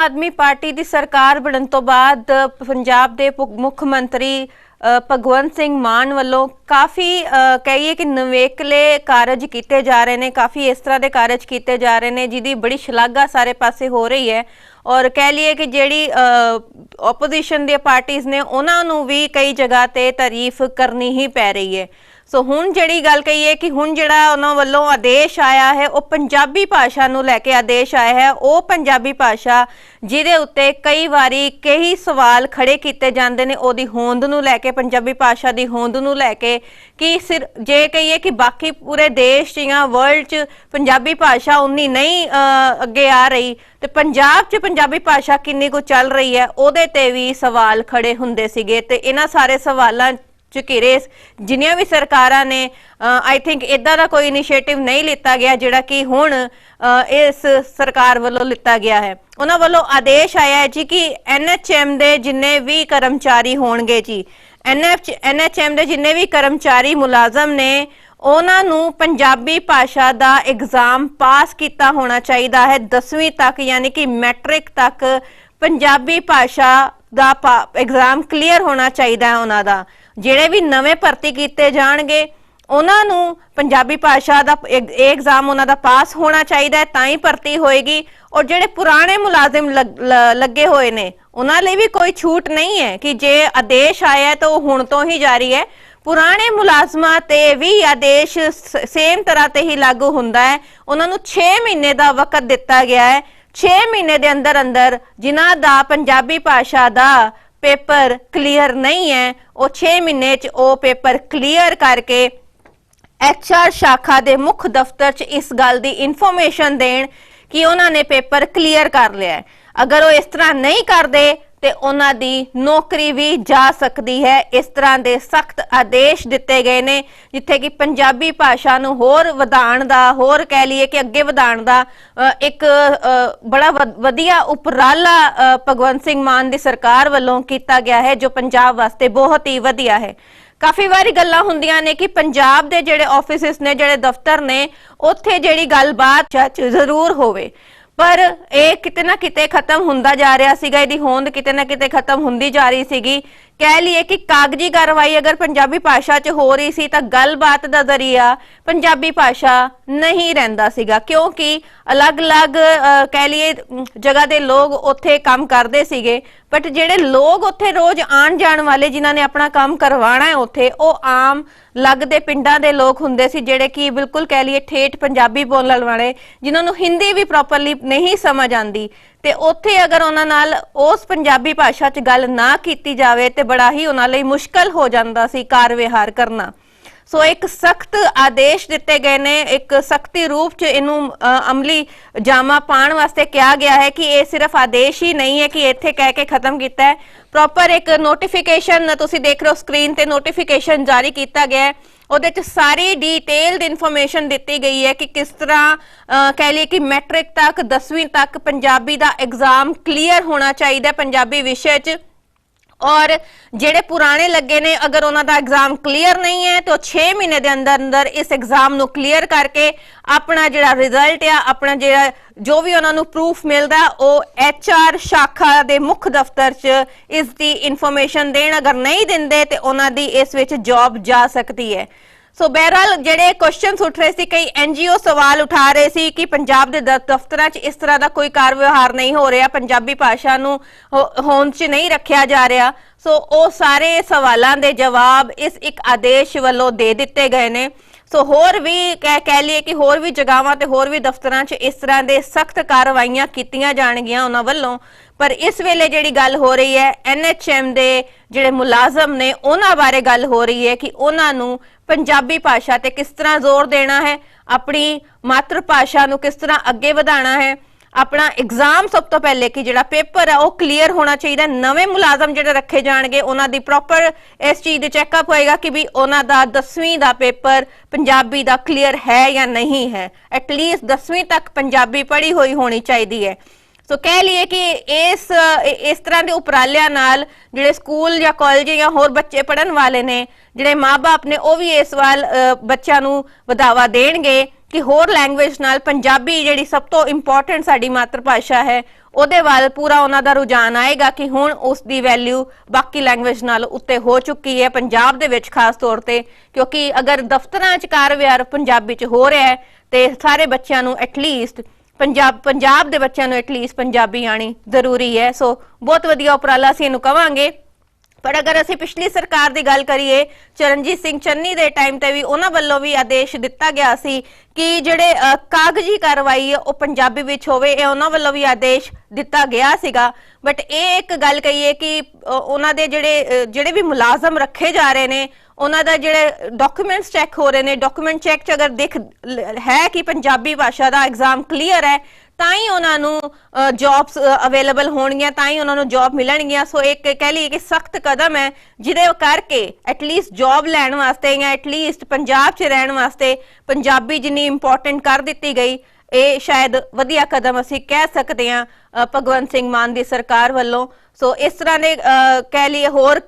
ਆਦਮੀ party ਦੀ ਸਰਕਾਰ ਬਣਨ ਤੋਂ ਬਾਅਦ ਪੰਜਾਬ ਦੇ ਪੁ- ਮੁੱਖ ਮੰਤਰੀ ਭਗਵੰਤ ਸਿੰਘ ਮਾਨ ਵੱਲੋਂ ਕਾਫੀ ਅ, ਕਹੀਏ ਕਿ ਨਵੇਕਲੇ ਕਾਰਜ ਕੀਤੇ ਜਾ ਰਹੇ ਨੇ ਕਾਫੀ ਇਸ ਤਰ੍ਹਾਂ ਦੇ ਕਾਰਜ ਕੀਤੇ ਜਾ ਰਹੇ ਨੇ ਜਿਹਦੀ ਬੜੀ ਸ਼ਲਾਘਾ ਸਾਰੇ ਪਾਸੇ ਹੋ ਰਹੀ ਹੈ। ਔਰ ਕਹਿ ਲਈਏ ਕਿ ਜਿਹੜੀ ਆਪੋਜੀਸ਼ਨ ਦੀਆਂ ਪਾਰਟੀਆਂ ਨੇ ਉਹਨਾਂ ਨੂੰ ਵੀ ਕਈ ਜਗ੍ਹਾ ਤੇ ਤਾਰੀਫ ਕਰਨੀ ਹੀ ਪੈ ਰਹੀ ਹੈ। ਸੋ ਹੁਣ ਜਿਹੜੀ ਗੱਲ ਕਹੀਏ ਕਿ ਹੁਣ ਜਿਹੜਾ ਉਹਨਾਂ ਵੱਲੋਂ ਆਦੇਸ਼ ਆਇਆ ਹੈ, ਉਹ ਪੰਜਾਬੀ ਭਾਸ਼ਾ ਨੂੰ ਲੈ ਕੇ ਆਦੇਸ਼ ਆਇਆ ਹੈ। ਉਹ ਪੰਜਾਬੀ ਭਾਸ਼ਾ ਜਿਹਦੇ ਉੱਤੇ ਕਈ ਵਾਰੀ ਕਈ ਸਵਾਲ ਖੜੇ ਕੀਤੇ ਜਾਂਦੇ ਨੇ, ਉਹਦੀ ਹੋਂਦ ਨੂੰ ਲੈ ਕੇ, ਪੰਜਾਬੀ ਭਾਸ਼ਾ ਦੀ ਹੋਂਦ ਨੂੰ ਲੈ ਕੇ ਕਿ ਸਿਰ, ਜੇ ਕਹੀਏ ਕਿ ਬਾਕੀ ਪੂਰੇ ਦੇਸ਼ 'ਚ ਜਾਂ ਵਰਲਡ 'ਚ ਪੰਜਾਬੀ ਭਾਸ਼ਾ ਉਨੀ ਨਹੀਂ ਅੱਗੇ ਆ ਰਹੀ, ਤੇ ਪੰਜਾਬ 'ਚ ਪੰਜਾਬੀ ਭਾਸ਼ਾ ਕਿੰਨੀ ਕੁ ਚੱਲ ਰਹੀ ਹੈ, ਉਹਦੇ ਤੇ ਵੀ ਸਵਾਲ ਖੜੇ ਹੁੰਦੇ ਸੀਗੇ। ਤੇ ਇਹਨਾਂ ਸਾਰੇ ਸਵਾਲਾਂ ਚ ਜਿੰਨੀਆਂ ਵੀ ਸਰਕਾਰਾਂ ਨੇ ਆਈ ਥਿੰਕ ਇਦਾਂ ਦਾ ਕੋਈ ਇਨੀਸ਼ੀਏਟਿਵ ਨਹੀਂ ਲਿੱਤਾ ਗਿਆ ਜਿਹੜਾ ਕਿ ਹੁਣ ਇਸ ਸਰਕਾਰ ਵੱਲੋਂ ਲਿੱਤਾ ਗਿਆ ਹੈ। ਉਹਨਾਂ ਵੱਲੋਂ ਆਦੇਸ਼ ਆਇਆ ਹੈ ਜੀ ਕਿ ਐਨਐਚਐਮ ਦੇ ਜਿੰਨੇ ਵੀ ਕਰਮਚਾਰੀ ਹੋਣਗੇ ਜੀ ਐਨਐਚ ਐਨਐਚਐਮ ਦੇ ਜਿੰਨੇ ਵੀ ਕਰਮਚਾਰੀ ਮੁਲਾਜ਼ਮ ਨੇ, ਉਹਨਾਂ ਨੂੰ ਪੰਜਾਬੀ ਭਾਸ਼ਾ ਦਾ ਐਗਜ਼ਾਮ ਪਾਸ ਕੀਤਾ ਹੋਣਾ ਚਾਹੀਦਾ ਹੈ 10ਵੀਂ ਤੱਕ ਯਾਨੀ ਕਿ ਮੈਟ੍ਰਿਕ ਤੱਕ ਪੰਜਾਬੀ ਭਾਸ਼ਾ ਦਾ ਐਗਜ਼ਾਮ ਕਲੀਅਰ ਹੋਣਾ ਚਾਹੀਦਾ ਹੈ ਉਹਨਾਂ ਦਾ। ਜਿਹੜੇ ਵੀ ਨਵੇਂ ਭਰਤੀ ਕੀਤੇ ਜਾਣਗੇ, ਉਹਨਾਂ ਨੂੰ ਪੰਜਾਬੀ ਭਾਸ਼ਾ ਦਾ ਇਹ ਐਗਜ਼ਾਮ ਉਹਨਾਂ ਦਾ ਪਾਸ ਹੋਣਾ ਚਾਹੀਦਾ ਹੈ, ਤਾਂ ਹੀ ਭਰਤੀ ਹੋਏਗੀ। ਔਰ ਜਿਹੜੇ ਪੁਰਾਣੇ ਮੁਲਾਜ਼ਮ ਲੱਗੇ ਹੋਏ ਨੇ, ਉਹਨਾਂ ਲਈ ਵੀ ਕੋਈ ਛੂਟ ਨਹੀਂ ਹੈ ਕਿ ਜੇ ਆਦੇਸ਼ ਆਇਆ ਤਾਂ ਉਹ ਹੁਣ ਤੋਂ ਹੀ ਜਾਰੀ ਹੈ। ਪੁਰਾਣੇ ਮੁਲਾਜ਼ਮਾਂ ਤੇ ਵੀ ਆਦੇਸ਼ ਸੇਮ ਤਰ੍ਹਾਂ ਤੇ ਹੀ ਲਾਗੂ ਹੁੰਦਾ ਹੈ। ਉਹਨਾਂ ਨੂੰ 6 ਮਹੀਨੇ ਦਾ ਵਕਤ ਦਿੱਤਾ ਗਿਆ ਹੈ। 6 ਮਹੀਨੇ ਦੇ ਅੰਦਰ ਅੰਦਰ ਜਿਨ੍ਹਾਂ ਦਾ ਪੰਜਾਬੀ ਭਾਸ਼ਾ ਦਾ ਪੇਪਰ ਕਲੀਅਰ ਨਹੀਂ ਹੈ, ਉਹ 6 ਮਹੀਨੇ 'ਚ ਉਹ ਪੇਪਰ ਕਲੀਅਰ ਕਰਕੇ ਐਚਆਰ ਸ਼ਾਖਾ ਦੇ ਮੁੱਖ ਦਫ਼ਤਰ 'ਚ ਇਸ ਗੱਲ ਦੀ ਇਨਫੋਰਮੇਸ਼ਨ ਦੇਣ ਕਿ ਉਹਨਾਂ ਨੇ ਪੇਪਰ ਕਲੀਅਰ ਕਰ ਲਿਆ ਹੈ। ਅਗਰ ਉਹ ਇਸ ਤਰ੍ਹਾਂ ਨਹੀਂ ਕਰਦੇ ਤੇ ਉਹਨਾਂ ਦੀ ਨੌਕਰੀ ਵੀ ਜਾ ਸਕਦੀ ਹੈ। ਇਸ ਤਰ੍ਹਾਂ ਦੇ ਸਖਤ ਆਦੇਸ਼ ਦਿੱਤੇ ਗਏ ਨੇ ਜਿੱਥੇ ਕਿ ਪੰਜਾਬੀ ਭਾਸ਼ਾ ਨੂੰ ਹੋਰ ਵਧਾਉਣ ਦਾ ਹੋਰ ਕਹਿ ਲਈਏ ਕਿ ਅੱਗੇ ਵਧਾਉਣ ਦਾ ਇੱਕ ਬੜਾ ਵਧੀਆ ਉਪਰਾਲਾ ਅ, ਭਗਵੰਤ ਸਿੰਘ ਮਾਨ ਦੀ ਸਰਕਾਰ ਵੱਲੋਂ ਕੀਤਾ ਗਿਆ ਹੈ ਜੋ ਪੰਜਾਬ ਵਾਸਤੇ ਬਹੁਤ ਹੀ ਵਧੀਆ ਹੈ। ਕਾਫੀ ਵਾਰੀ ਗੱਲਾਂ ਹੁੰਦੀਆਂ ਨੇ ਕਿ ਪੰਜਾਬ ਦੇ ਜਿਹੜੇ ਆਫਿਸਿਸ ਨੇ ਜਿਹੜੇ ਦਫ਼ਤਰ ਨੇ ਉੱਥੇ ਜਿਹੜੀ ਗੱਲਬਾਤ ਚ ਜ਼ਰੂਰ ਹੋਵੇ। ਪਰ ਇਹ ਕਿਤੇ ਨਾ ਕਿਤੇ ਖਤਮ ਹੁੰਦਾ ਜਾ ਰਿਹਾ ਸੀਗਾ, ਇਹਦੀ ਹੋਂਦ ਕਿਤੇ ਨਾ ਕਿਤੇ ਖਤਮ ਹੁੰਦੀ ਜਾ ਰਹੀ ਸੀਗੀ। ਕਹਿ ਲਈਏ ਕਿ ਕਾਗਜ਼ੀ ਕਾਰਵਾਈ ਅਗਰ ਪੰਜਾਬੀ ਭਾਸ਼ਾ 'ਚ ਹੋ ਰਹੀ ਸੀ ਤਾਂ ਗੱਲਬਾਤ ਦਾ ਜ਼ਰੀਆ ਪੰਜਾਬੀ ਭਾਸ਼ਾ ਨਹੀਂ ਰਹਿੰਦਾ ਸੀਗਾ, ਕਿਉਂਕਿ ਅਲੱਗ-ਅਲੱਗ ਕਹਿ ਲਈਏ ਜਗ੍ਹਾ ਦੇ ਲੋਕ ਉੱਥੇ ਕੰਮ ਕਰਦੇ ਸੀਗੇ ਬਟ ਜਿਹੜੇ ਲੋਕ ਉੱਥੇ ਰੋਜ਼ ਆਣ ਜਾਣ ਵਾਲੇ ਜਿਨ੍ਹਾਂ ਨੇ ਆਪਣਾ ਕੰਮ ਕਰਵਾਉਣਾ ਹੈ ਉੱਥੇ, ਉਹ ਆਮ ਲੱਗਦੇ ਪਿੰਡਾਂ ਦੇ ਲੋਕ ਹੁੰਦੇ ਸੀ, ਜਿਹੜੇ ਕਿ ਬਿਲਕੁਲ ਕਹਿ ਲਈਏ ਠੇਠ ਪੰਜਾਬੀ ਬੋਲਣ ਵਾਲੇ, ਜਿਨ੍ਹਾਂ ਨੂੰ ਹਿੰਦੀ ਵੀ ਪ੍ਰੋਪਰਲੀ ਨਹੀਂ ਸਮਝ ਆਂਦੀ ਤੇ ਉੱਥੇ ਅਗਰ ਉਹਨਾਂ ਨਾਲ ਉਸ ਪੰਜਾਬੀ ਭਾਸ਼ਾ 'ਚ ਗੱਲ ਨਾ ਕੀਤੀ ਜਾਵੇ ਤੇ ਬੜਾ ਹੀ ਉਹਨਾਂ ਲਈ ਮੁਸ਼ਕਲ ਹੋ ਜਾਂਦਾ ਸੀ ਕਾਰ ਵਿਹਾਰ ਕਰਨਾ। ਸੋ ਇੱਕ ਸਖਤ ਆਦੇਸ਼ ਦਿੱਤੇ ਗਏ ਨੇ, ਇੱਕ ਸਖਤੀ ਰੂਪ 'ਚ ਇਹਨੂੰ ਅਮਲੀ ਜਾਮਾ ਪਾਉਣ ਵਾਸਤੇ ਕਿਹਾ ਗਿਆ ਹੈ ਕਿ ਇਹ ਸਿਰਫ ਆਦੇਸ਼ ਹੀ ਨਹੀਂ ਹੈ ਕਿ ਇੱਥੇ ਕਹਿ ਕੇ ਖਤਮ ਕੀਤਾ ਹੈ। ਪ੍ਰੋਪਰ ਇੱਕ ਨੋਟੀਫਿਕੇਸ਼ਨ ਤੁਸੀਂ ਦੇਖ ਰਹੇ ਹੋ ਸਕਰੀਨ ਤੇ ਨੋਟੀਫਿਕੇਸ਼ਨ ਜਾਰੀ ਕੀਤਾ ਗਿਆ ਹੈ। ਉਹਦੇ 'ਚ ਸਾਰੀ ਡਿਟੇਲਡ ਇਨਫੋਰਮੇਸ਼ਨ ਦਿੱਤੀ ਗਈ ਹੈ ਕਿ ਕਿਸ ਤਰ੍ਹਾਂ ਕਹਿ ਲਈਏ ਕਿ ਮੈਟ੍ਰਿਕ ਤੱਕ 10ਵੀਂ ਤੱਕ ਪੰਜਾਬੀ ਦਾ ਐਗਜ਼ਾਮ ਕਲੀਅਰ ਹੋਣਾ ਚਾਹੀਦਾ ਪੰਜਾਬੀ ਵਿਸ਼ੇ 'ਚ। ਔਰ ਜਿਹੜੇ ਪੁਰਾਣੇ ਲੱਗੇ ਨੇ, ਅਗਰ ਉਹਨਾਂ ਦਾ ਐਗਜ਼ਾਮ ਕਲੀਅਰ ਨਹੀਂ ਹੈ, ਤਾਂ 6 ਮਹੀਨੇ ਦੇ ਅੰਦਰ ਅੰਦਰ ਇਸ ਐਗਜ਼ਾਮ ਨੂੰ ਕਲੀਅਰ ਕਰਕੇ ਆਪਣਾ ਜਿਹੜਾ ਰਿਜ਼ਲਟ ਆ, ਆਪਣਾ ਜਿਹੜਾ ਜੋ ਵੀ ਉਹਨਾਂ ਨੂੰ ਪ੍ਰੂਫ ਮਿਲਦਾ, ਉਹ ਐਚਆਰ ਸ਼ਾਖਾ ਦੇ ਮੁੱਖ ਦਫ਼ਤਰ 'ਚ ਇਸ ਦੀ ਇਨਫੋਰਮੇਸ਼ਨ ਦੇਣ ਅਗਰ ਨਹੀਂ ਦਿੰਦੇ, ਤੇ ਉਹਨਾਂ ਦੀ ਇਸ ਵਿੱਚ ਜੌਬ ਜਾ ਸਕਦੀ ਹੈ। ਸੋ ਬਹਿਰਹਾਲ ਜਿਹੜੇ ਕੁਐਸਚਨਸ ਉੱਠ ਰਹੇ ਸੀ, ਕਈ ਐਨਜੀਓ ਸਵਾਲ ਉਠਾ ਰਹੇ ਸੀ ਕਿ ਪੰਜਾਬ ਦੇ ਦਫ਼ਤਰਾਂ 'ਚ ਇਸ ਤਰ੍ਹਾਂ ਦਾ ਕੋਈ ਕਾਰ ਨਹੀਂ ਹੋ ਰਿਹਾ, ਪੰਜਾਬੀ ਭਾਸ਼ਾ ਨੂੰ ਹੋਂਦ 'ਚ ਨਹੀਂ ਰੱਖਿਆ ਜਾ ਰਿਹਾ। ਸੋ ਉਹ ਸਾਰੇ ਸਵਾਲਾਂ ਦੇ ਜਵਾਬ ਇਸ ਇੱਕ ਆਦੇਸ਼ ਵੱਲੋਂ ਦੇ ਦਿੱਤੇ ਗਏ ਨੇ। ਸੋ ਹੋਰ ਵੀ ਕਹਿ ਕਹਿ ਲਈਏ ਕਿ ਹੋਰ ਵੀ ਜਗਾਵਾਂ ਤੇ ਹੋਰ ਵੀ ਦਫ਼ਤਰਾਂ 'ਚ ਇਸ ਤਰ੍ਹਾਂ ਦੇ ਸਖਤ ਕਾਰਵਾਈਆਂ ਕੀਤੀਆਂ ਜਾਣਗੀਆਂ ਉਹਨਾਂ ਵੱਲੋਂ। ਪਰ ਇਸ ਵੇਲੇ ਜਿਹੜੀ ਗੱਲ ਹੋ ਰਹੀ ਹੈ ਐਨਐਚਐਮ ਦੇ ਜਿਹੜੇ ਮੁਲਾਜ਼ਮ ਨੇ, ਉਹਨਾਂ ਬਾਰੇ ਗੱਲ ਹੋ ਰਹੀ ਹੈ ਕਿ ਉਹਨਾਂ ਨੂੰ ਪੰਜਾਬੀ ਭਾਸ਼ਾ ਤੇ ਕਿਸ ਤਰ੍ਹਾਂ ਜ਼ੋਰ ਦੇਣਾ ਹੈ, ਆਪਣੀ ਮਾਤਰ ਭਾਸ਼ਾ ਨੂੰ ਕਿਸ ਤਰ੍ਹਾਂ ਅੱਗੇ ਵਧਾਉਣਾ ਹੈ। ਆਪਣਾ ਐਗਜ਼ਾਮ ਸਭ ਤੋਂ ਪਹਿਲੇ ਕਿ ਜਿਹੜਾ ਪੇਪਰ ਹੈ ਉਹ ਕਲੀਅਰ ਹੋਣਾ ਚਾਹੀਦਾ। ਨਵੇਂ ਮੁਲਾਜ਼ਮ ਜਿਹੜੇ ਰੱਖੇ ਜਾਣਗੇ, ਉਹਨਾਂ ਦੀ ਪ੍ਰੋਪਰ ਇਸ ਚੀਜ਼ ਦੇ ਚੈੱਕਅਪ ਹੋਏਗਾ ਕਿ ਵੀ ਉਹਨਾਂ ਦਾ 10ਵੀਂ ਦਾ ਪੇਪਰ ਪੰਜਾਬੀ ਦਾ ਕਲੀਅਰ ਹੈ ਜਾਂ ਨਹੀਂ ਹੈ। ਐਟਲੀਸਟ 10ਵੀਂ ਤੱਕ ਪੰਜਾਬੀ ਪੜ੍ਹੀ ਹੋਈ ਹੋਣੀ ਚਾਹੀਦੀ ਹੈ। ਸੋ ਕਹਿ ਲਈਏ ਕਿ ਇਸ ਇਸ ਤਰ੍ਹਾਂ ਦੇ ਉਪਰਾਲਿਆਂ ਨਾਲ ਜਿਹੜੇ ਸਕੂਲ ਜਾਂ ਕਾਲਜ ਜਾਂ ਹੋਰ ਬੱਚੇ ਪੜਨ ਵਾਲੇ ਨੇ, ਜਿਹੜੇ ਮਾਪੇ ਨੇ, ਉਹ ਵੀ ਇਸ ਵੱਲ ਬੱਚਿਆਂ ਨੂੰ ਵਧਾਵਾ ਦੇਣਗੇ ਕਿ ਹੋਰ ਲੈਂਗੁਏਜ ਨਾਲ ਪੰਜਾਬੀ ਜਿਹੜੀ ਸਭ ਤੋਂ ਇੰਪੋਰਟੈਂਟ ਸਾਡੀ ਮਾਤਰ ਭਾਸ਼ਾ ਹੈ, ਉਹਦੇ ਵੱਲ ਪੂਰਾ ਉਹਨਾਂ ਦਾ ਰੁਝਾਨ ਆਏਗਾ ਕਿ ਹੁਣ ਉਸ ਦੀ ਵੈਲਿਊ ਬਾਕੀ ਲੈਂਗੁਏਜ ਨਾਲ ਉੱਤੇ ਹੋ ਚੁੱਕੀ ਹੈ, ਪੰਜਾਬ ਦੇ ਵਿੱਚ ਖਾਸ ਤੌਰ ਤੇ, ਕਿਉਂਕਿ ਅਗਰ ਦਫ਼ਤਰਾਂ 'ਚ ਕਾਰਵਿਹਾਰ ਪੰਜਾਬੀ 'ਚ ਹੋ ਰਿਹਾ ਹੈ, ਤੇ ਸਾਰੇ ਬੱਚਿਆਂ ਨੂੰ ਐਟਲੀਸਟ ਪੰਜਾਬ ਪੰਜਾਬ ਦੇ ਬੱਚਿਆਂ ਨੂੰ ਐਟਲੀਸਟ ਪੰਜਾਬੀ ਆਣੀ ਜ਼ਰੂਰੀ ਹੈ। ਸੋ ਬਹੁਤ ਵਧੀਆ ਉਪਰਾਲਾ ਅਸੀਂ ਇਹਨੂੰ ਕਵਾਂਗੇ। ਪਰ ਅਗਰ ਅਸੀਂ ਪਿਛਲੀ ਸਰਕਾਰ ਦੀ ਗੱਲ ਕਰੀਏ, ਚਰਨਜੀਤ ਸਿੰਘ ਚੰਨੀ ਦੇ ਟਾਈਮ ਤੇ ਵੀ ਉਹਨਾਂ ਵੱਲੋਂ ਵੀ ਆਦੇਸ਼ ਦਿੱਤਾ ਗਿਆ ਸੀ ਕਿ ਜਿਹੜੇ ਕਾਗਜ਼ੀ ਕਾਰਵਾਈ ਹੈ, ਉਹ ਪੰਜਾਬੀ ਵਿੱਚ ਹੋਵੇ, ਇਹ ਉਹਨਾਂ ਵੱਲੋਂ ਵੀ ਆਦੇਸ਼ ਦਿੱਤਾ ਗਿਆ ਸੀਗਾ। ਬਟ ਇਹ ਇੱਕ ਗੱਲ ਕਹੀਏ ਕਿ ਉਹਨਾਂ ਦੇ ਜਿਹੜੇ ਜਿਹੜੇ ਵੀ ਮੁਲਾਜ਼ਮ ਰੱਖੇ ਜਾ ਰਹੇ ਨੇ, ਉਹਨਾਂ ਦਾ ਜਿਹੜੇ ਡਾਕੂਮੈਂਟਸ ਚੈੱਕ ਹੋ ਰਹੇ ਨੇ ਡਾਕੂਮੈਂਟ ਚੈੱਕ ਚ ਅਗਰ ਦੇਖ ਹੈ ਕਿ ਪੰਜਾਬੀ ਭਾਸ਼ਾ ਦਾ ਐਗਜ਼ਾਮ ਕਲੀਅਰ ਹੈ ਤਾਂ ਹੀ ਉਹਨਾਂ ਨੂੰ ਜੌਬਸ ਅਵੇਲੇਬਲ ਹੋਣਗੀਆਂ ਤਾਂ ਹੀ ਉਹਨਾਂ ਨੂੰ ਜੌਬ ਮਿਲਣਗੀਆਂ। ਸੋ ਇੱਕ ਕਹਿ ਲਈਏ ਕਿ ਸਖਤ ਕਦਮ ਹੈ, ਜਿਹਦੇ ਕਰਕੇ ਐਟਲੀਸਟ ਜੌਬ ਲੈਣ ਵਾਸਤੇ ਜਾਂ ਐਟਲੀਸਟ ਪੰਜਾਬ 'ਚ ਰਹਿਣ ਵਾਸਤੇ ਪੰਜਾਬੀ ਜਿੰਨੀ ਇੰਪੋਰਟੈਂਟ ਕਰ ਦਿੱਤੀ ਗਈ। ਇਹ ਸ਼ਾਇਦ ਵਧੀਆ ਕਦਮ ਅਸੀਂ ਕਹਿ ਸਕਦੇ ਹਾਂ ਅ, ਭਗਵੰਤ ਸਿੰਘ ਮਾਨ ਦੀ ਸਰਕਾਰ ਵੱਲੋਂ। ਸੋ ਇਸ ਤਰ੍ਹਾਂ ਦੇ ਕਹਿ ਲਈਏ ਹੋਰ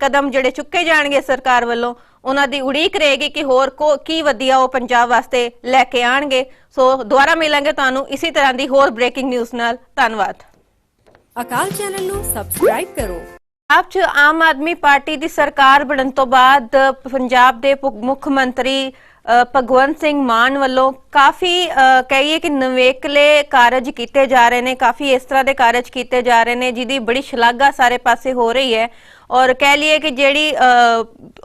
ਕਦਮ ਜਿਹੜੇ ਚੁੱਕੇ ਜਾਣਗੇ ਸਰਕਾਰ ਵੱਲੋਂ ਉਹਨਾਂ ਦੀ ਉਡੀਕ ਰਹੇਗੀ ਕਿ ਹੋਰ ਕੋ ਕੀ ਵਧੀਆ ਉਹ ਪੰਜਾਬ ਵਾਸਤੇ ਲੈ ਕੇ ਆਣਗੇ। ਸੋ ਦੁਬਾਰਾ ਮਿਲਾਂਗੇ ਤੁਹਾਨੂੰ ਇਸੇ ਤਰ੍ਹਾਂ ਦੀ ਹੋਰ ਬ੍ਰੇਕਿੰਗ ਨਿਊਜ਼ ਨਾਲ। ਧੰਨਵਾਦ। ਅਕਾਲ ਚੈਨਲ ਨੂੰ ਸਬਸਕ੍ਰਾਈਬ ਕਰੋ। ਪੰਜਾਬ 'ਚ ਆਮ ਆਦਮੀ ਪਾਰਟੀ ਦੀ ਸਰਕਾਰ ਬਣਨ ਤੋਂ ਬਾਅਦ ਪੰਜਾਬ ਦੇ ਮੁੱਖ ਮੰਤਰੀ ਭਗਵੰਤ ਸਿੰਘ ਮਾਨ ਵੱਲੋਂ ਕਾਫੀ ਕਹੀਏ ਕਿ ਨਵੇਕਲੇ ਕਾਰਜ ਕੀਤੇ ਜਾ ਰਹੇ ਨੇ, ਕਾਫੀ ਇਸ ਤਰ੍ਹਾਂ ਦੇ ਕਾਰਜ ਕੀਤੇ ਜਾ ਰਹੇ ਨੇ, ਜਿਹਦੀ ਬੜੀ ਸ਼ਲਾਘਾ ਸਾਰੇ ਪਾਸੇ ਹੋ ਰਹੀ ਹੈ। ਔਰ ਕਹਿ ਲਈਏ ਕਿ ਜਿਹੜੀ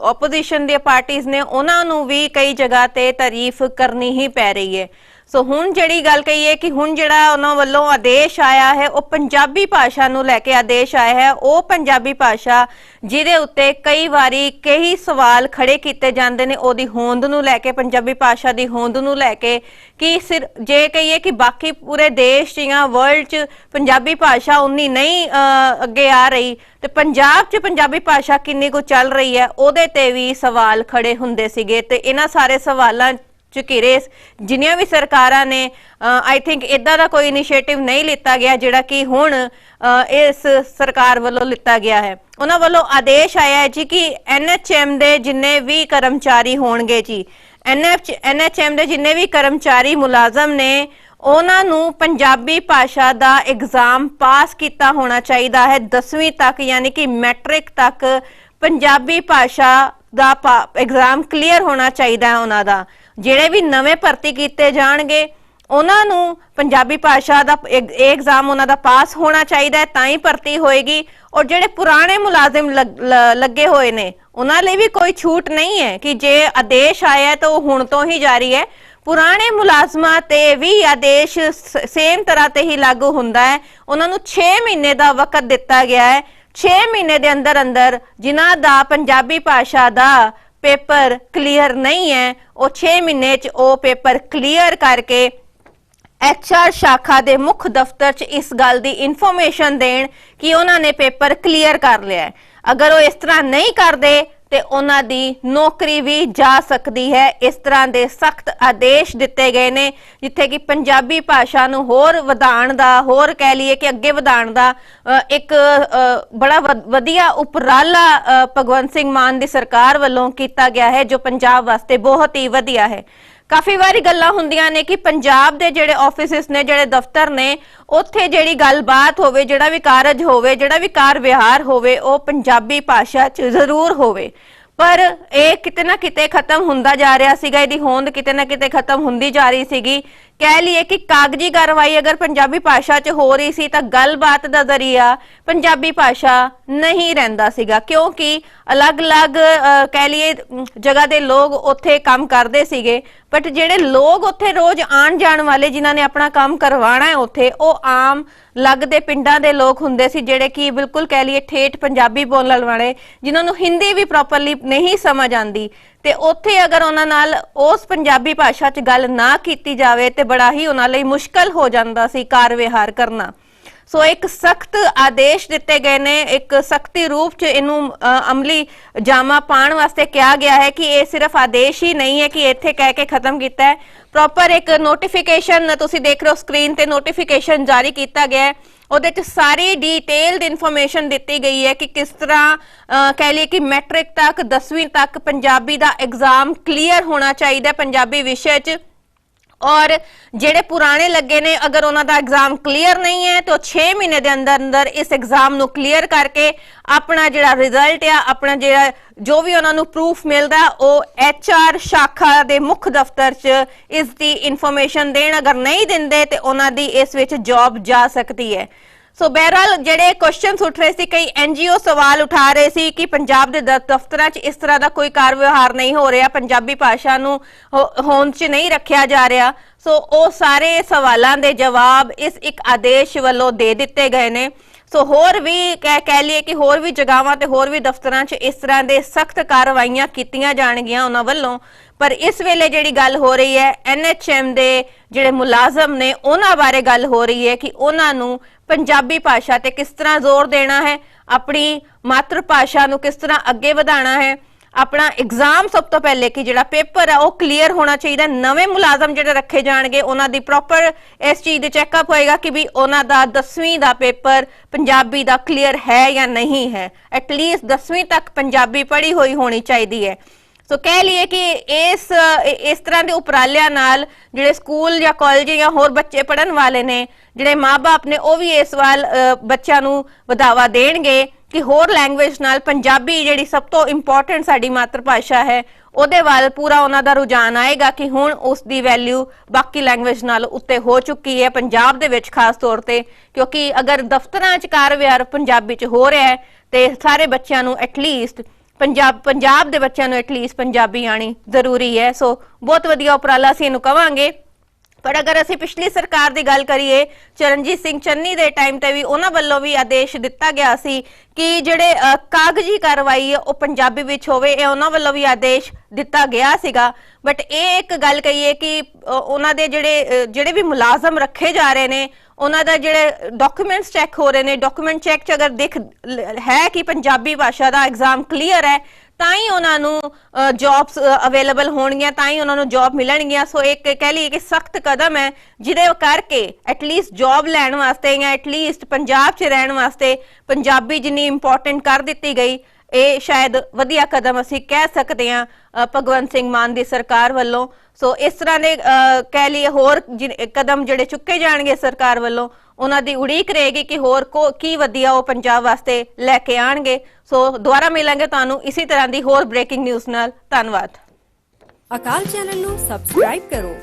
ਆਪੋਜੀਸ਼ਨ ਦੀਆਂ ਪਾਰਟੀਆਂ ਨੇ, ਉਹਨਾਂ ਨੂੰ ਵੀ ਕਈ ਜਗ੍ਹਾ ਤੇ ਤਾਰੀਫ ਕਰਨੀ ਹੀ ਪੈ ਰਹੀ ਹੈ। ਸੋ ਹੁਣ ਜਿਹੜੀ ਗੱਲ ਕਹੀਏ ਕਿ ਹੁਣ ਜਿਹੜਾ ਉਹਨਾਂ ਵੱਲੋਂ ਆਦੇਸ਼ ਆਇਆ ਹੈ, ਉਹ ਪੰਜਾਬੀ ਭਾਸ਼ਾ ਨੂੰ ਲੈ ਕੇ ਆਦੇਸ਼ ਆਇਆ ਹੈ। ਉਹ ਪੰਜਾਬੀ ਭਾਸ਼ਾ ਜਿਹਦੇ ਉੱਤੇ ਕਈ ਵਾਰੀ ਕਈ ਸਵਾਲ ਖੜੇ ਕੀਤੇ ਜਾਂਦੇ ਨੇ, ਉਹਦੀ ਹੋਂਦ ਨੂੰ ਲੈ ਕੇ, ਪੰਜਾਬੀ ਭਾਸ਼ਾ ਦੀ ਹੋਂਦ ਨੂੰ ਲੈ ਕੇ ਕਿ ਸਿਰ, ਜੇ ਕਹੀਏ ਕਿ ਬਾਕੀ ਪੂਰੇ ਦੇਸ਼ ਜਾਂ ਵਰਲਡ 'ਚ ਪੰਜਾਬੀ ਭਾਸ਼ਾ ਉਨੀ ਨਹੀਂ ਅੱਗੇ ਆ ਰਹੀ, ਤੇ ਪੰਜਾਬ 'ਚ ਪੰਜਾਬੀ ਭਾਸ਼ਾ ਕਿੰਨੀ ਕੁ ਚੱਲ ਰਹੀ ਹੈ, ਉਹਦੇ ਤੇ ਵੀ ਸਵਾਲ ਖੜੇ ਹੁੰਦੇ ਸੀਗੇ। ਤੇ ਇਹਨਾਂ ਸਾਰੇ ਸਵਾਲਾਂ ਚ ਜਿੰਨੀਆਂ ਵੀ ਸਰਕਾਰਾਂ ਨੇ ਆਈ ਥਿੰਕ ਇਦਾਂ ਦਾ ਕੋਈ ਇਨੀਸ਼ੀਏਟਿਵ ਨਹੀਂ ਲਿੱਤਾ ਗਿਆ ਜਿਹੜਾ ਕਿ ਹੁਣ ਇਸ ਸਰਕਾਰ ਵੱਲੋਂ ਲਿੱਤਾ ਗਿਆ ਹੈ। ਉਹਨਾਂ ਵੱਲੋਂ ਆਦੇਸ਼ ਆਇਆ ਹੈ ਜੀ ਕਿ ਐਨਐਚਐਮ ਦੇ ਜਿੰਨੇ ਵੀ ਕਰਮਚਾਰੀ ਹੋਣਗੇ ਜੀ ਐਨਐਚ ਐਨਐਚਐਮ ਦੇ ਜਿੰਨੇ ਵੀ ਕਰਮਚਾਰੀ ਮੁਲਾਜ਼ਮ ਨੇ, ਉਹਨਾਂ ਨੂੰ ਪੰਜਾਬੀ ਭਾਸ਼ਾ ਦਾ ਐਗਜ਼ਾਮ ਪਾਸ ਕੀਤਾ ਹੋਣਾ ਚਾਹੀਦਾ ਹੈ 10ਵੀਂ ਤੱਕ, ਯਾਨੀ ਕਿ ਮੈਟ੍ਰਿਕ ਤੱਕ ਪੰਜਾਬੀ ਭਾਸ਼ਾ ਦਾ ਐਗਜ਼ਾਮ ਕਲੀਅਰ ਹੋਣਾ ਚਾਹੀਦਾ ਹੈ ਉਹਨਾਂ ਦਾ। ਜਿਹੜੇ ਵੀ ਨਵੇਂ ਭਰਤੀ ਕੀਤੇ ਜਾਣਗੇ, ਉਹਨਾਂ ਨੂੰ ਪੰਜਾਬੀ ਭਾਸ਼ਾ ਦਾ ਇਹ ਐਗਜ਼ਾਮ ਉਹਨਾਂ ਦਾ ਪਾਸ ਹੋਣਾ ਚਾਹੀਦਾ ਹੈ, ਤਾਂ ਹੀ ਭਰਤੀ ਹੋਏਗੀ। ਔਰ ਜਿਹੜੇ ਪੁਰਾਣੇ ਮੁਲਾਜ਼ਮ ਲੱਗੇ ਹੋਏ ਨੇ, ਉਹਨਾਂ ਲਈ ਵੀ ਕੋਈ ਛੂਟ ਨਹੀਂ ਹੈ ਕਿ ਜੇ ਆਦੇਸ਼ ਆਇਆ ਹੈ ਤਾਂ ਉਹ ਹੁਣ ਤੋਂ ਹੀ ਜਾਰੀ ਹੈ। ਪੁਰਾਣੇ ਮੁਲਾਜ਼ਮਾਂ ਤੇ ਵੀ ਆਦੇਸ਼ ਸੇਮ ਤਰ੍ਹਾਂ ਤੇ ਹੀ ਲਾਗੂ ਹੁੰਦਾ ਹੈ। ਉਹਨਾਂ ਨੂੰ 6 ਮਹੀਨੇ ਦਾ ਵਕਤ ਦਿੱਤਾ ਗਿਆ ਹੈ। 6 ਮਹੀਨੇ ਦੇ ਅੰਦਰ ਅੰਦਰ ਜਿਨ੍ਹਾਂ ਦਾ ਪੰਜਾਬੀ ਭਾਸ਼ਾ ਦਾ ਪੇਪਰ ਕਲੀਅਰ ਨਹੀਂ ਹੈ, ਉਹ 6 ਮਹੀਨੇ 'ਚ ਉਹ ਪੇਪਰ ਕਲੀਅਰ ਕਰਕੇ ਐਚਆਰ ਸ਼ਾਖਾ ਦੇ ਮੁੱਖ ਦਫ਼ਤਰ 'ਚ ਇਸ ਗੱਲ ਦੀ ਇਨਫੋਰਮੇਸ਼ਨ ਦੇਣ ਕਿ ਉਹਨਾਂ ਨੇ ਪੇਪਰ ਕਲੀਅਰ ਕਰ ਲਿਆ ਹੈ। ਅਗਰ ਉਹ ਇਸ ਤਰ੍ਹਾਂ ਨਹੀਂ ਕਰਦੇ ਤੇ ਉਹਨਾਂ ਦੀ ਨੌਕਰੀ ਵੀ ਜਾ ਸਕਦੀ ਹੈ। ਇਸ ਤਰ੍ਹਾਂ ਦੇ ਸਖਤ ਆਦੇਸ਼ ਦਿੱਤੇ ਗਏ ਨੇ, ਜਿੱਥੇ ਕਿ ਪੰਜਾਬੀ ਭਾਸ਼ਾ ਨੂੰ ਹੋਰ ਵਧਾਉਣ ਦਾ, ਹੋਰ ਕਹਿ ਲਈਏ ਕਿ ਅੱਗੇ ਵਧਾਉਣ ਦਾ ਇੱਕ ਬੜਾ ਵਧ- ਵਧੀਆ ਉਪਰਾਲਾ ਭਗਵੰਤ ਸਿੰਘ ਮਾਨ ਦੀ ਸਰਕਾਰ ਵੱਲੋਂ ਕੀਤਾ ਗਿਆ ਹੈ, ਜੋ ਪੰਜਾਬ ਵਾਸਤੇ ਬਹੁਤ ਹੀ ਵਧੀਆ ਹੈ। ਕਾਫੀ ਵਾਰੀ ਗੱਲਾਂ ਹੁੰਦੀਆਂ ਨੇ ਕਿ ਪੰਜਾਬ ਦੇ ਜਿਹੜੇ ਆਫਿਸਿਸ ਨੇ, ਜਿਹੜੇ ਦਫ਼ਤਰ ਨੇ, ਉੱਥੇ ਜਿਹੜੀ ਗੱਲਬਾਤ ਹੋਵੇ, ਜਿਹੜਾ ਵੀ ਕਾਰਜ ਹੋਵੇ, ਜਿਹੜਾ ਵੀ ਕਾਰ ਵਿਹਾਰ ਹੋਵੇ, ਉਹ ਪੰਜਾਬੀ ਭਾਸ਼ਾ 'ਚ ਜ਼ਰੂਰ ਹੋਵੇ। ਪਰ ਇਹ ਕਿਤੇ ਨਾ ਕਿਤੇ ਖਤਮ ਹੁੰਦਾ ਜਾ ਰਿਹਾ ਸੀਗਾ, ਇਹਦੀ ਹੋਂਦ ਕਿਤੇ ਨਾ ਕਿਤੇ ਖਤਮ ਹੁੰਦੀ ਜਾ ਰਹੀ ਸੀਗੀ। ਕਹਿ ਲਈਏ ਕਿ ਕਾਗਜ਼ੀ ਕਾਰਵਾਈ ਅਗਰ ਪੰਜਾਬੀ ਭਾਸ਼ਾ 'ਚ ਹੋ ਰਹੀ ਸੀ ਤਾਂ ਗੱਲਬਾਤ ਦਾ ਜ਼ਰੀਆ ਪੰਜਾਬੀ ਭਾਸ਼ਾ ਨਹੀਂ ਰਹਿੰਦਾ ਸੀਗਾ, ਕਿਉਂਕਿ ਅਲੱਗ-ਅਲੱਗ ਕਹਿ ਲਈਏ ਜਗ੍ਹਾ ਦੇ ਲੋਕ ਉੱਥੇ ਕੰਮ ਕਰਦੇ ਸੀਗੇ ਬਟ ਜਿਹੜੇ ਲੋਕ ਉੱਥੇ ਰੋਜ਼ ਆਣ ਜਾਣ ਵਾਲੇ ਜਿਨ੍ਹਾਂ ਨੇ ਆਪਣਾ ਕੰਮ ਕਰਵਾਉਣਾ ਹੈ ਉੱਥੇ, ਉਹ ਆਮ ਲੱਗਦੇ ਪਿੰਡਾਂ ਦੇ ਲੋਕ ਹੁੰਦੇ ਸੀ, ਜਿਹੜੇ ਕਿ ਬਿਲਕੁਲ ਕਹਿ ਲਈਏ ਠੇਠ ਪੰਜਾਬੀ ਬੋਲਣ ਵਾਲੇ, ਜਿਨ੍ਹਾਂ ਨੂੰ ਹਿੰਦੀ ਵੀ ਪ੍ਰੋਪਰਲੀ ਨਹੀਂ ਸਮਝ ਆਂਦੀ ਤੇ ਉੱਥੇ ਅਗਰ ਉਹਨਾਂ ਨਾਲ ਉਸ ਪੰਜਾਬੀ ਭਾਸ਼ਾ 'ਚ ਗੱਲ ਨਾ ਕੀਤੀ ਜਾਵੇ ਤੇ ਬੜਾ ਹੀ ਉਹਨਾਂ ਲਈ ਮੁਸ਼ਕਲ ਹੋ ਜਾਂਦਾ ਸੀ ਕਾਰ ਵਿਹਾਰ ਕਰਨਾ। ਸੋ ਇੱਕ ਸਖਤ ਆਦੇਸ਼ ਦਿੱਤੇ ਗਏ ਨੇ, ਇੱਕ ਸਖਤੀ ਰੂਪ 'ਚ ਇਹਨੂੰ ਅਮਲੀ ਜਾਮਾ ਪਾਣ ਵਾਸਤੇ ਕਿਹਾ ਗਿਆ ਹੈ ਕਿ ਇਹ ਸਿਰਫ ਆਦੇਸ਼ ਹੀ ਨਹੀਂ ਹੈ ਕਿ ਇੱਥੇ ਕਹਿ ਕੇ ਖਤਮ ਕੀਤਾ ਹੈ। ਪ੍ਰੋਪਰ ਇੱਕ ਨੋਟੀਫਿਕੇਸ਼ਨ ਤੁਸੀਂ ਦੇਖ ਰਹੇ ਹੋ ਸਕਰੀਨ ਤੇ ਨੋਟੀਫਿਕੇਸ਼ਨ ਜਾਰੀ ਕੀਤਾ ਗਿਆ ਹੈ। ਉਹਦੇ 'ਚ ਸਾਰੀ ਡਿਟੇਲਡ ਇਨਫੋਰਮੇਸ਼ਨ ਦਿੱਤੀ ਗਈ ਹੈ ਕਿ ਕਿਸ ਤਰ੍ਹਾਂ ਕਹਿ ਲਈਏ ਕਿ ਮੈਟ੍ਰਿਕ ਤੱਕ 10ਵੀਂ ਤੱਕ ਪੰਜਾਬੀ ਦਾ ਐਗਜ਼ਾਮ ਕਲੀਅਰ ਹੋਣਾ ਚਾਹੀਦਾ ਪੰਜਾਬੀ ਵਿਸ਼ੇ 'ਚ। ਔਰ ਜਿਹੜੇ ਪੁਰਾਣੇ ਲੱਗੇ ਨੇ, ਅਗਰ ਉਹਨਾਂ ਦਾ ਐਗਜ਼ਾਮ ਕਲੀਅਰ ਨਹੀਂ ਹੈ, ਤਾਂ ਉਹ 6 ਮਹੀਨੇ ਦੇ ਅੰਦਰ ਅੰਦਰ ਇਸ ਐਗਜ਼ਾਮ ਨੂੰ ਕਲੀਅਰ ਕਰਕੇ ਆਪਣਾ ਜਿਹੜਾ ਰਿਜ਼ਲਟ ਆ, ਆਪਣਾ ਜਿਹੜਾ ਜੋ ਵੀ ਉਹਨਾਂ ਨੂੰ ਪ੍ਰੂਫ ਮਿਲਦਾ, ਉਹ ਆਰ ਸ਼ਾਖਾ ਦੇ ਮੁੱਖ ਦਫ਼ਤਰ 'ਚ ਇਸ ਦੀ ਇਨਫੋਰਮੇਸ਼ਨ ਦੇਣ ਅਗਰ ਨਹੀਂ ਦਿੰਦੇ, ਤੇ ਉਹਨਾਂ ਦੀ ਇਸ ਵਿੱਚ ਜੌਬ ਜਾ ਸਕਦੀ ਹੈ। ਸੋ ਬਹਿਰਹਾਲ ਜਿਹੜੇ ਕੁਐਸਚਨਸ ਉੱਠ ਰਹੇ ਸੀ, ਕਈ ਐਨਜੀਓ ਸਵਾਲ ਉਠਾ ਰਹੇ ਸੀ ਕਿ ਪੰਜਾਬ ਦੇ ਦਫ਼ਤਰਾਂ 'ਚ ਇਸ ਤਰ੍ਹਾਂ ਦਾ ਕੋਈ ਕਾਰ ਨਹੀਂ ਹੋ ਰਿਹਾ, ਪੰਜਾਬੀ ਭਾਸ਼ਾ ਨੂੰ ਹੋਂਦ 'ਚ ਨਹੀਂ ਰੱਖਿਆ ਜਾ ਰਿਹਾ। ਸੋ ਉਹ ਸਾਰੇ ਸਵਾਲਾਂ ਦੇ ਜਵਾਬ ਇਸ ਇੱਕ ਆਦੇਸ਼ ਵੱਲੋਂ ਦੇ ਦਿੱਤੇ ਗਏ ਨੇ। ਸੋ ਹੋਰ ਵੀ ਕਹਿ ਕਹਿ ਲਈਏ ਕਿ ਹੋਰ ਵੀ ਜਗਾਵਾਂ ਤੇ ਹੋਰ ਵੀ ਦਫ਼ਤਰਾਂ 'ਚ ਇਸ ਤਰ੍ਹਾਂ ਦੇ ਸਖਤ ਕਾਰਵਾਈਆਂ ਕੀਤੀਆਂ ਜਾਣਗੀਆਂ ਉਹਨਾਂ ਵੱਲੋਂ। ਪਰ ਇਸ ਵੇਲੇ ਜਿਹੜੀ ਗੱਲ ਹੋ ਰਹੀ ਹੈ ਐਨਐਚਐਮ ਦੇ ਜਿਹੜੇ ਮੁਲਾਜ਼ਮ ਨੇ, ਉਹਨਾਂ ਬਾਰੇ ਗੱਲ ਹੋ ਰਹੀ ਹੈ ਕਿ ਉਹਨਾਂ ਨੂੰ ਪੰਜਾਬੀ ਭਾਸ਼ਾ ਤੇ ਕਿਸ ਤਰ੍ਹਾਂ ਜ਼ੋਰ ਦੇਣਾ ਹੈ, ਆਪਣੀ ਮਾਤਰ ਭਾਸ਼ਾ ਨੂੰ ਕਿਸ ਤਰ੍ਹਾਂ ਅੱਗੇ ਵਧਾਉਣਾ ਹੈ। ਆਪਣਾ ਐਗਜ਼ਾਮ ਸਭ ਤੋਂ ਪਹਿਲੇ ਕਿ ਜਿਹੜਾ ਪੇਪਰ ਹੈ ਉਹ ਕਲੀਅਰ ਹੋਣਾ ਚਾਹੀਦਾ। ਨਵੇਂ ਮੁਲਾਜ਼ਮ ਜਿਹੜੇ ਰੱਖੇ ਜਾਣਗੇ, ਉਹਨਾਂ ਦੀ ਪ੍ਰੋਪਰ ਇਸ ਚੀਜ਼ ਦੇ ਚੈੱਕਅਪ ਹੋਏਗਾ ਕਿ ਵੀ ਉਹਨਾਂ ਦਾ 10ਵੀਂ ਦਾ ਪੇਪਰ ਪੰਜਾਬੀ ਦਾ ਕਲੀਅਰ ਹੈ ਜਾਂ ਨਹੀਂ ਹੈ। ਐਟਲੀਸਟ 10ਵੀਂ ਤੱਕ ਪੰਜਾਬੀ ਪੜ੍ਹੀ ਹੋਈ ਹੋਣੀ ਚਾਹੀਦੀ ਹੈ। ਸੋ ਕਹਿ ਲਈਏ ਕਿ ਇਸ ਇਸ ਤਰ੍ਹਾਂ ਦੇ ਉਪਰਾਲਿਆਂ ਨਾਲ ਜਿਹੜੇ ਸਕੂਲ ਜਾਂ ਕਾਲਜ ਜਾਂ ਹੋਰ ਬੱਚੇ ਪੜਨ ਵਾਲੇ ਨੇ, ਜਿਹੜੇ ਮਾਪੇ ਨੇ, ਉਹ ਵੀ ਇਸ ਵੱਲ ਬੱਚਿਆਂ ਨੂੰ ਵਧਾਵਾ ਦੇਣਗੇ ਕਿ ਹੋਰ ਲੈਂਗੁਏਜ ਨਾਲ ਪੰਜਾਬੀ ਜਿਹੜੀ ਸਭ ਤੋਂ ਇੰਪੋਰਟੈਂਟ ਸਾਡੀ ਮਾਤਰ ਭਾਸ਼ਾ ਹੈ, ਉਹਦੇ ਵੱਲ ਪੂਰਾ ਉਹਨਾਂ ਦਾ ਰੁਝਾਨ ਆਏਗਾ ਕਿ ਹੁਣ ਉਸ ਦੀ ਵੈਲਿਊ ਬਾਕੀ ਲੈਂਗੁਏਜ ਨਾਲ ਉੱਤੇ ਹੋ ਚੁੱਕੀ ਹੈ, ਪੰਜਾਬ ਦੇ ਵਿੱਚ ਖਾਸ ਤੌਰ ਤੇ, ਕਿਉਂਕਿ ਅਗਰ ਦਫ਼ਤਰਾਂ 'ਚ ਕਾਰ ਵਿਹਾਰ ਪੰਜਾਬੀ 'ਚ ਹੋ ਰਿਹਾ ਹੈ, ਤੇ ਸਾਰੇ ਬੱਚਿਆਂ ਨੂੰ ਐਟਲੀਸਟ ਪੰਜਾਬ ਪੰਜਾਬ ਦੇ ਬੱਚਿਆਂ ਨੂੰ ਐਟਲੀਸਟ ਪੰਜਾਬੀ ਆਣੀ ਜ਼ਰੂਰੀ ਹੈ। ਸੋ ਬਹੁਤ ਵਧੀਆ ਉਪਰਾਲਾ ਅਸੀਂ ਇਹਨੂੰ ਕਵਾਂਗੇ। ਪਰ ਅਗਰ ਅਸੀਂ ਪਿਛਲੀ ਸਰਕਾਰ ਦੀ ਗੱਲ ਕਰੀਏ, ਚਰਨਜੀਤ ਸਿੰਘ ਚੰਨੀ ਦੇ ਟਾਈਮ ਤੇ ਵੀ ਉਹਨਾਂ ਵੱਲੋਂ ਵੀ ਆਦੇਸ਼ ਦਿੱਤਾ ਗਿਆ ਸੀ ਕਿ ਜਿਹੜੇ ਕਾਗਜ਼ੀ ਕਾਰਵਾਈ ਹੈ, ਉਹ ਪੰਜਾਬੀ ਵਿੱਚ ਹੋਵੇ, ਇਹ ਉਹਨਾਂ ਵੱਲੋਂ ਵੀ ਆਦੇਸ਼ ਦਿੱਤਾ ਗਿਆ ਸੀਗਾ। ਬਟ ਇਹ ਇੱਕ ਗੱਲ ਕਹੀਏ ਕਿ ਉਹਨਾਂ ਦੇ ਜਿਹੜੇ ਜਿਹੜੇ ਵੀ ਮੁਲਾਜ਼ਮ ਰੱਖੇ ਜਾ ਰਹੇ ਨੇ, ਉਹਨਾਂ ਦਾ ਜਿਹੜੇ ਡਾਕੂਮੈਂਟਸ ਚੈੱਕ ਹੋ ਰਹੇ ਨੇ ਡਾਕੂਮੈਂਟ ਚੈੱਕ ਚ ਅਗਰ ਦੇਖ ਹੈ ਕਿ ਪੰਜਾਬੀ ਭਾਸ਼ਾ ਦਾ ਐਗਜ਼ਾਮ ਕਲੀਅਰ ਹੈ ਤਾਂ ਹੀ ਉਹਨਾਂ ਨੂੰ ਜੌਬਸ ਅਵੇਲੇਬਲ ਹੋਣਗੀਆਂ ਤਾਂ ਹੀ ਉਹਨਾਂ ਨੂੰ ਜੌਬ ਮਿਲਣਗੀਆਂ। ਸੋ ਇੱਕ ਕਹਿ ਲਈਏ ਕਿ ਸਖਤ ਕਦਮ ਹੈ, ਜਿਹਦੇ ਕਰਕੇ ਐਟਲੀਸਟ ਜੌਬ ਲੈਣ ਵਾਸਤੇ ਜਾਂ ਐਟਲੀਸਟ ਪੰਜਾਬ 'ਚ ਰਹਿਣ ਵਾਸਤੇ ਪੰਜਾਬੀ ਜਿੰਨੀ ਇੰਪੋਰਟੈਂਟ ਕਰ ਦਿੱਤੀ ਗਈ ਇਹ ਸ਼ਾਇਦ ਵਧੀਆ ਕਦਮ ਅਸੀਂ ਕਹਿ ਸਕਦੇ ਹਾਂ ਭਗਵੰਤ ਸਿੰਘ ਮਾਨ ਦੀ ਸਰਕਾਰ ਵੱਲੋਂ। ਸੋ ਇਸ ਤਰ੍ਹਾਂ ਦੇ ਕਹਿ ਲਈਏ ਹੋਰ ਕਦਮ ਜਿਹੜੇ ਚੁੱਕੇ ਜਾਣਗੇ ਸਰਕਾਰ ਵੱਲੋਂ, ਉਹਨਾਂ ਦੀ ਉਡੀਕ ਰਹੇਗੀ ਕਿ ਹੋਰ ਕੋ, ਕੀ ਵਧੀਆ ਉਹ ਪੰਜਾਬ ਵਾਸਤੇ ਲੈ ਕੇ ਆਣਗੇ। ਸੋ ਦੁਬਾਰਾ ਮਿਲਾਂਗੇ ਤੁਹਾਨੂੰ ਇਸੇ ਤਰ੍ਹਾਂ ਦੀ ਹੋਰ ਬ੍ਰੇਕਿੰਗ ਨਿਊਜ਼ ਨਾਲ। ਧੰਨਵਾਦ। ਅਕਾਲ ਚੈਨਲ ਨੂੰ ਸਬਸਕ੍ਰਾਈਬ ਕਰੋ।